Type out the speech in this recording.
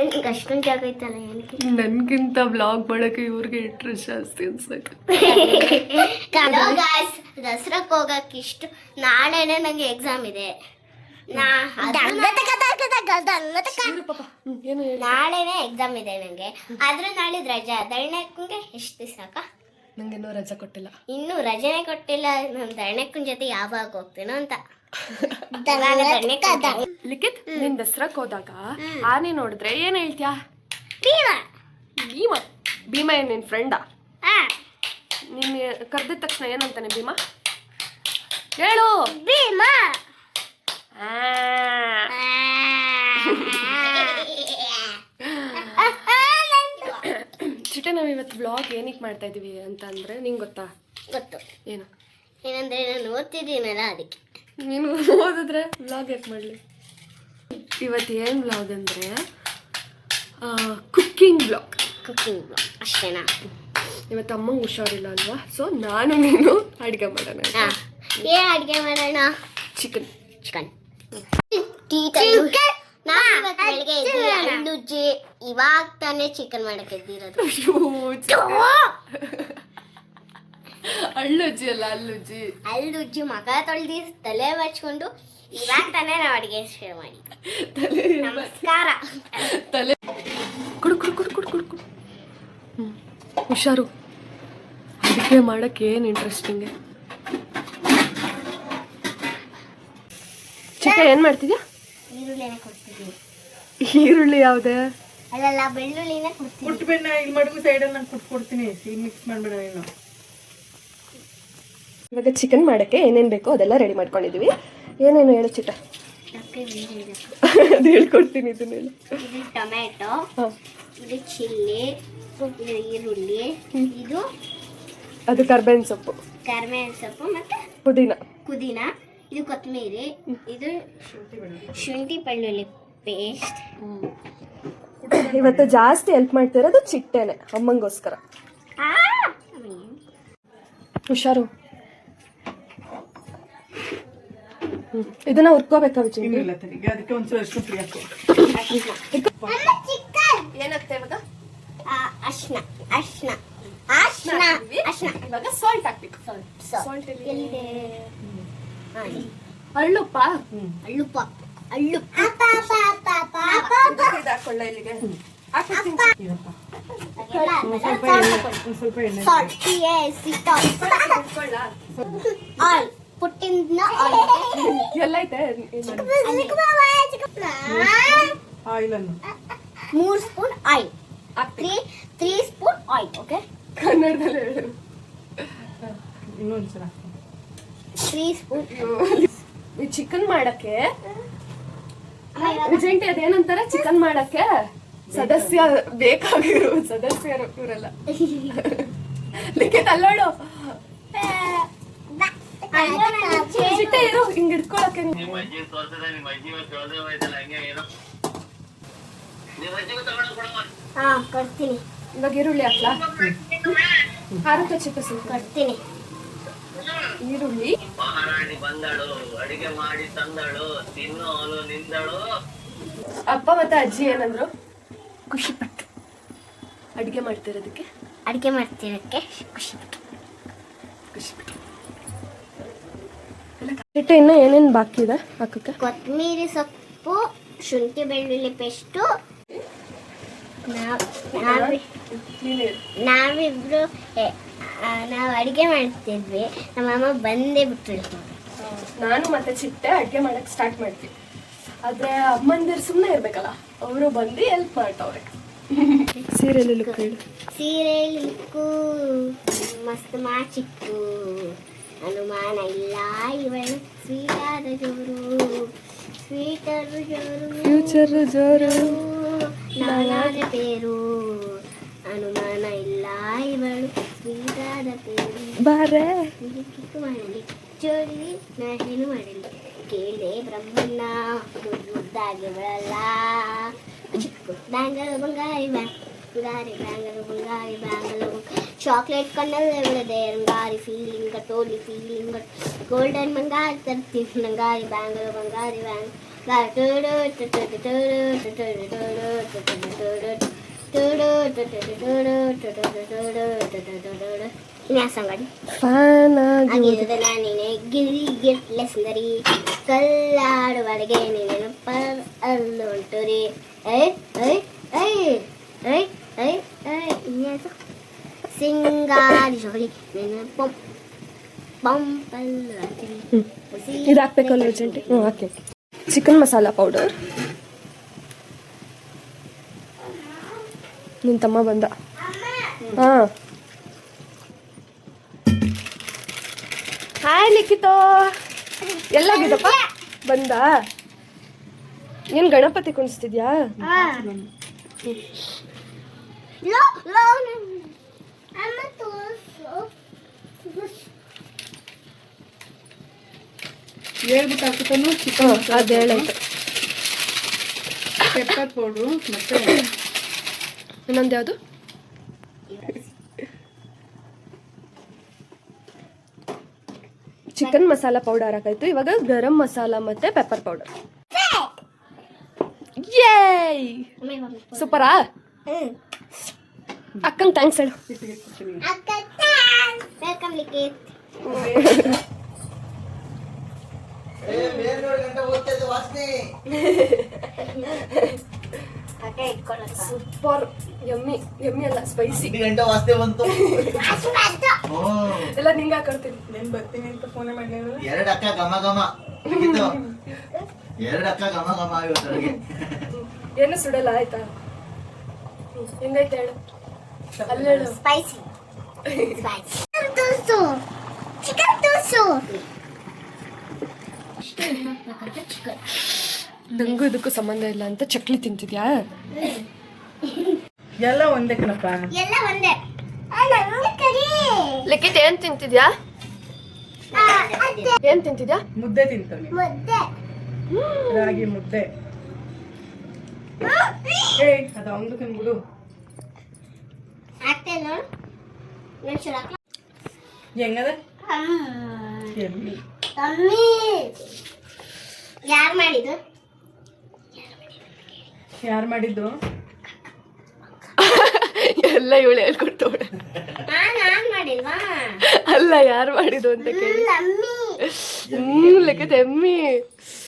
ನಿಂಗೆ ಅಷ್ಟೊಂದು ಜಾಗ ಐತಲ್ಲ ಏನಕ್ಕೆ ನನ್ಗಿಂತ ಬ್ಲಾಗ್ ಮಾಡೋಕೆ ಇವ್ರಿಗೆ ಇಂಟ್ರೆಸ್ಟ್ ಜಾಸ್ತಿ ಅನ್ಸಕ್ಕೆ. ಹಲೋ ಗಾಯ್ಸ್ ದಸರಾಕ್ಕೆ ಹೋಗಕ್ಕೆ ಇಷ್ಟು ನಾಳೆನೆ ನನಗೆ ಎಕ್ಸಾಮ್ ಇದೆ. ನಾ ಏನು ಹೇಳಿ? ನಾಳೆನೆ ಎಕ್ಸಾಮ್ ಇದೆ ನನಗೆ ಆದ್ರೆ ನಾಳೆ ರಜಾ. ಧರಣಕ್ಕಂಗೆ ಎಷ್ಟು ದಿವಸ ನಂಗೆ ಇನ್ನೂ ರಜೆ ಕೊಟ್ಟಿಲ್ಲ. ಇನ್ನೂ ರಜೆನೆ ಕೊಟ್ಟಿಲ್ಲ. ನಾನು ಧರಣಕ್ಕನ ಜೊತೆ ಯಾವಾಗ ಹೋಗ್ತೀನೋ ಅಂತ. ಲಿಖಿತ್ ನಿನ್ ದಸರಾಕ್ ಹೋದಾಗ ಆನೆ ನೋಡಿದ್ರೆ ಏನ್ ಹೇಳ್ತ್ಯಾ? ಭೀಮಾ. ಭೀಮಾ. ಭೀಮ ಏನ್ ನಿನ್ ಫ್ರೆಂಡಾ ನಿನ್ ಕರ್ದಿದ ತಕ್ಷಣ ಏನಂತಾನೆ ಭೀಮಾ? ಹೇಳು. ಭೀಮಾ. ಆ, ಚಿಟ್ಟೆ ನಾವ್ ಇವತ್ತು ಬ್ಲಾಗ್ ಏನಕ್ಕೆ ಮಾಡ್ತಾ ಇದೀವಿ ಅಂತ ಅಂದ್ರೆ ನಿಂಗೆ ಗೊತ್ತಾ? ಗೊತ್ತು. ಏನು? ಏನಂದ್ರೆ ನಾನು ಓದ್ತಿದ್ದೀನಲ್ಲ ಅದಕ್ಕೆ. ನೀನು ಓದಿದ್ರೆ ಬ್ಲಾಗ್ ಯಾಕೆ ಮಾಡಲಿ? ಇವತ್ತು ಏನು ಬ್ಲಾಗ್ ಅಂದರೆ ಕುಕ್ಕಿಂಗ್ ಬ್ಲಾಗ್ ಕುಕ್ಕಿಂಗ್ ಬ್ಲಾಗ್ ಅಷ್ಟೇನಾ? ಇವತ್ತು ಅಮ್ಮಂಗೆ ಹುಷಾರಿಲ್ಲ ಅಲ್ವಾ? ಸೊ ನಾನು ನೀನು ಅಡುಗೆ ಮಾಡೋಣ ಏ ಅಡುಗೆ ಮಾಡೋಣ? ಚಿಕನ್ ಚಿಕನ್ ಇವಾಗ ತಾನೇ ಚಿಕನ್ ಮಾಡಕ್ಕೆ ಎದ್ದಿರೋದು. ಅಳ್ಳಜ್ಜಿ ಅಲ್ಲ ಅಲ್ಲುಜ್ಜಿ ಹಲ್ಲುಜ್ಜಿ ಮಗ ತೊಳ್ದಿ ತಲೆ ಬಚ್ಕೊಂಡು ಇವಾಗ ತಾನೇ ನಾವು ಅಡಿಗೆ ಶುರು ಮಾಡಿ. ತಲೆ ನಮಸ್ಕಾರ. ತಲೆ. ಕುಡು ಕುಡು ಕುಡು ಕುಡು ಕುಡು ಕುಡು. ಹ್ಞೂ ಹುಷಾರು. ಅಡುಗೆ ಮಾಡೋಕ್ಕೆ ಏನು ಇಂಟ್ರೆಸ್ಟಿಂಗ್ ಚಿಕ್ಕ ಏನು ಮಾಡ್ತಿದ್ಯಾ? ಈರುಳ್ಳಿನೇ ಕೊಡ್ತಿದ್ದೀನಿ. ಈರುಳ್ಳಿ ಯಾವುದೇ? ಅಲ್ಲಲ್ಲ ಬೆಳ್ಳುಳ್ಳಿನ ಕೊಡ್ತೀನಿ ಕುಟ್ಬೇಡ ಇಲ್ಲಿ ಮಡಗು ಸೈಡಲ್ಲಿ ನಾನು ಕುಟ್ಕೊಡ್ತೀನಿ. ಸಿಹಿ ಮಿಕ್ಸ್ ಮಾಡ್ಬೇಡ ನೀನು. ಇವಾಗ ಚಿಕನ್ ಮಾಡೋಕ್ಕೆ ಏನೇನು ಬೇಕೋ ಅದೆಲ್ಲ ರೆಡಿ ಮಾಡ್ಕೊಂಡಿದ್ದೀವಿ ಏನೇನು ಹೇಳು ಚಿಟ ಅದು ಹೇಳ್ಕೊಡ್ತೀನಿ ಇದನ್ನೆಲ್ಲ ಇದು ಟೊಮೆಟೊ ಹಾಂ. ಇದು ಚಿಲ್ಲಿ ಇದು ಈರುಳ್ಳಿ ಇದು ಅದು ಕರ್ಬೇವಿನ ಸೊಪ್ಪು. ಕರ್ಬೇವಿನ ಸೊಪ್ಪು ಮತ್ತೆ ಪುದೀನ. ಪುದೀನ ಇದು ಕೊತ್ತಂಬರಿ ಇದು ಶುಂಠಿ ಬೆಳ್ಳುಳ್ಳಿ ಪೇಸ್ಟ್ ಇವತ್ತು ಜಾಸ್ತಿ ಹೆಲ್ಪ್ ಮಾಡ್ತಿರೋದು ಚಿಟ್ಟೆನೆ ಅಮ್ಮಂಗೋಸ್ಕರ. ಹುಷಾರು ಹ್ಮ್. ಇದನ್ನ ಹುರ್ಕೋಬೇಕಾ ವಿಜಯ್? ಇಲ್ಲ ಅದಕ್ಕೆ ಒಂದ್ಸಲ ಹಾಕು. ಏನಾಗ್ತಾ ಇವಾಗ? ಅರ್ಶಿನ ಅರ್ಶಿನ ಅರ್ಶಿನ ಅರ್ಶಿನ ಇವಾಗ ಸಾಲ್ಟ್ ಹಾಕ್ಬೇಕು. Salt. Salt ಎಲ್ಲಿ? ಅಳ್ಳು ಹಾ, ಇಲ್ಲಿ. ಹಳ್ಳುಪ್ಪ. ಅಳ್ಳುಪ್ಪ ಅಳ್ಳು ಇದು ಹಾಕೊಳ್ಳ ಇಲ್ಲಿಗೆ. ಸ್ವಲ್ಪ ಎಣ್ಣೆ ಎಣ್ಣೆ? Oil. ಎಲ್ಲ ಐತೆ? ಆಯಿಲ್ ಅನ್ನು ಮೂರ್ ಸ್ಪೂನ್ ಆಯಿಲ್. ಹಾಕ್ತೀನಿ. Three three spoon oil okay? ಕನ್ನಡದಲ್ಲಿ ಹೇಳು. ಇನ್ನೊಂದ್ಸಲ ತ್ರೀ ಸ್ಪೂನ್ ಈ ಚಿಕನ್ ಮಾಡಕ್ಕೆ ಅರ್ಜೆಂಟ್ ಅದೇನಂತಾರೆ? ಚಿಕನ್ ಮಾಡಕ್ಕೆ ಸದಸ್ಯ ಬೇಕಾಗಿರೋ ಸದಸ್ಯರು ಇವರೆಲ್ಲ. ಲಿಖಿತ್ ಅಲ್ಲೋಡು ಹಾ ಇವಾಗ ಈರುಳ್ಳಿ ಚಿಕ್ಕಸು ಈರುಳ್ಳಿ ಮಹಾರಾಣಿ ಬಂದಳು ಅಡಿಗೆ ಮಾಡಿ ತಂದಳು ತಿನ್ನೋಲು ನಿಂದಳು ಅಪ್ಪ ಮತ್ತೆ ಅಜ್ಜಿ ಏನಂದ್ರು? ಖುಷಿ ಪಟ್ಟು ಅಡಿಗೆ ಮಾಡ್ತಿರೋದಕ್ಕೆ? ಅಡಿಗೆ ಮಾಡ್ತಿರೋಕ್ಕೆ ಖುಷಿ ಪಟ್ಟು ಚಿಟ್ಟೆ ಇನ್ನೂ ಏನೇನು ಬಾಕಿ ಇದೆ ಹಾಕಕ್ಕೆ? ಕೊತ್ತಂಬರಿ ಸೊಪ್ಪು ಶುಂಠಿ ಬೆಳ್ಳುಳ್ಳಿ ಪೇಸ್ಟು. ನಾವಿಬ್ರು ನಾವು ಅಡುಗೆ ಮಾಡ್ತಿದ್ವಿ. ನಮ್ಮಮ್ಮ ಬಂದೇ ಬಿಟ್ರು ನಾನು ಮತ್ತೆ ಚಿಟ್ಟೆ ಅಡುಗೆ ಮಾಡಕ್ ಸ್ಟಾರ್ಟ್ ಮಾಡ್ತೀವಿ. ಆದ್ರೆ ಅಮ್ಮಂದಿರು ಸುಮ್ಮನೆ ಇರ್ಬೇಕಲ್ಲ ಅವರು ಬಂದು ಹೆಲ್ಪ್ ಮಾಡ್ತವ್ರೆ. ಸೀರೆ ಲಿಕ್ಕು ಮಸ್ತ್ ಮಾಚಿಕ್ಕು. ಅನುಮಾನ ಇಲ್ಲ ಇವಳು ಸ್ವೀಟಾದ ಜೋರು ಸ್ವೀಟರ್ ಜೋರು ಫ್ಯೂಚರ್ ಜೋರು ನಾನಾದ ಪೇರು ಅನುಮಾನ ಇಲ್ಲ ಇವಳು ಸ್ವೀಟಾದ ಪೇರು ಬಾರೆ ಕಿಕ್ಕು ಮಾಡಲಿ ಜೋಡಿ ನಾ ಏನು ಮಾಡಲಿ ಕೇಳಿದೆ ಬ್ರಹ್ಮಣ್ಣ ಮುದ್ದಾಗಿ ಬಿಡಲ್ಲ ಚಿಕ್ಕು ಬ್ಯಾಂಗಲ್ ಬಂಗಾರಿ ಬ್ಯಾಂಗ್ ಉದಾರಿ ಬ್ಯಾಂಗಲ್ ಬಂಗಾರಿ ಬ್ಯಾಂಗಲ್ ಚಾಕ್ಲೇಟ್ ಕಣ್ಣಲ್ಲೇ ಬಿಡದೆ ರಂಗಾರಿ ಫೀಲಿಂಗ್ ಟೋಲಿ ಫೀಲಿಂಗ್ ಗೋಲ್ಡನ್ ಬಂಗಾರಿ ತರ್ತೀವಿ ನಂಗಾರಿ ಬ್ಯಾಂಗಲ್ ಬಂಗಾರಿ ಬ್ಯಾಂಗ್ ಇನ್ಯಾವ ಸಾಂಗ್ ಆಡಿ ಫ್ಯಾನ್ ಆಗಿರುವುದ ನಾನಿನೆ ಗಿರಿ ಗಿಟ್ಲೆ ಸುಂದರಿ ಕಲ್ಲಾಡುವರೆಗೆ ನೀನೇನು ಪರ್ ಅಲ್ಲುಂಟು ರೀ ಐ ಐ ಐ ಐ ಐ ಐ ಇನ್ಯಾಸ ಸಿಂಗಾರಿ ಜೋಡಿ ನೀನು ಪಂ ಪಂಪಲ್ಲು ಅಂತೀನಿ ಇದು ಹಾಕ್ಬೇಕಲ್ಲ ಅರ್ಜೆಂಟ್ ಹ್ಞೂ ಓಕೆ ಚಿಕನ್ ಮಸಾಲ ಪೌಡರ್ ನಿನ್ನ ತಮ್ಮ ಬಂದ. ಹಾಂ. ಹಾಯ್ ನಿಖಿತೋ. ಎಲ್ಲಾಗಿದ್ದಪ್ಪ ಬಂದ? ಏನು ಗಣಪತಿ ಕುಣಿಸ್ತಿದ್ಯಾ? ಹೇಳ್ಬಿಟ್ಟು ಹಾಕ್ಬಿಟ್ಟು ಚಿಕನ್ ಅದು ಹೇಳಾಯ್ತು ಪೆಪ್ಪರ್ ಪೌಡ್ರು ಮತ್ತೆ ಇನ್ನೊಂದು ಯಾವುದು? ಚಿಕನ್ ಮಸಾಲ ಪೌಡರ್ ಹಾಕಾಯ್ತು ಇವಾಗ ಗರಂ ಮಸಾಲ ಮತ್ತೆ ಪೆಪ್ಪರ್ ಪೌಡರ್. ಏಯ್ ಸೂಪರಾ? ಅಕ್ಕಂಗೆ ಥ್ಯಾಂಕ್ಸ್ ಹೇಳು. ಸೂಪರ್ ಯಮ್ಮಿ ಯಮ್ಮಿ ಅಲ್ಲ ಸ್ಪೈಸಿ ಗಂಟೆ ವಾಸ್ತೆ ಬಂತು. ಎಲ್ಲ ನಿಂಗೆ ಹಾಕೊಡ್ತೀನಿ. ನೆನ್ ಬರ್ತೀನಿ ಅಂತ ಫೋನೇ ಮಾಡಲಿಲ್ಲ ಎರಡು ಅಕ್ಕ ಗಮ ಗಮ ಎರಡು ಎರಡ್ ಅಕ್ಕ ಗಮ ಗಮ ಇವತ್ತು ಏನು ಸುಡಲ್ಲ ಆಯ್ತಾ? ಹೆಂಗೈತೆ ಹೇಳು? ಸ್ಪೈಸಿ ಸ್ಪೈಸಿ ತೋರ್ಸು ಚಿಕನ್ ತೋರ್ಸು ನಂಗೂ ಇದಕ್ಕೂ ಸಂಬಂಧ ಇಲ್ಲ ಅಂತ ಚಕ್ಲಿ ತಿಂತಿದ್ಯಾ? ಎಲ್ಲ ಒಂದೇ ಕಣಪ್ಪ. ಎಲ್ಲ ಒಂದೇ. ಲಿಖಿತ್ ಏನ್ ತಿಂತಿದ್ಯಾ? ಏನ್ ತಿಂತಿದ್ಯಾ? ಮುದ್ದೆ ತಿಂತಾನೆ. ಮುದ್ದೆ. ರಾಗಿ ಮುದ್ದೆ. ಏಯ್ ಅದು ಅವನು ತಿನ್ಬಿಡು. ಆಗ್ತಾ ನೋಡು. ಮೆಣಸು ಹಾಕ್ಲ ಹೆಂಗದ? ಅಮ್ಮಿ ಯಾರು ಮಾಡಿದ್ದು? ಯಾರು ಮಾಡಿದ್ದು? ಎಲ್ಲ ಇವಳು ಹೇಳ್ಕೊಡ್ತವಳೆ. ನಾನ್ ನಾನ್ ಮಾಡಿಲ್ವಾ? ಅಲ್ಲ ಯಾರು ಮಾಡಿದ್ದು ಅಂತ ಕೇಳಿ. ಅಮ್ಮಿ. ಹ್ಮ್ ಲಿಖಿತ್ ಎಮ್ಮಿ.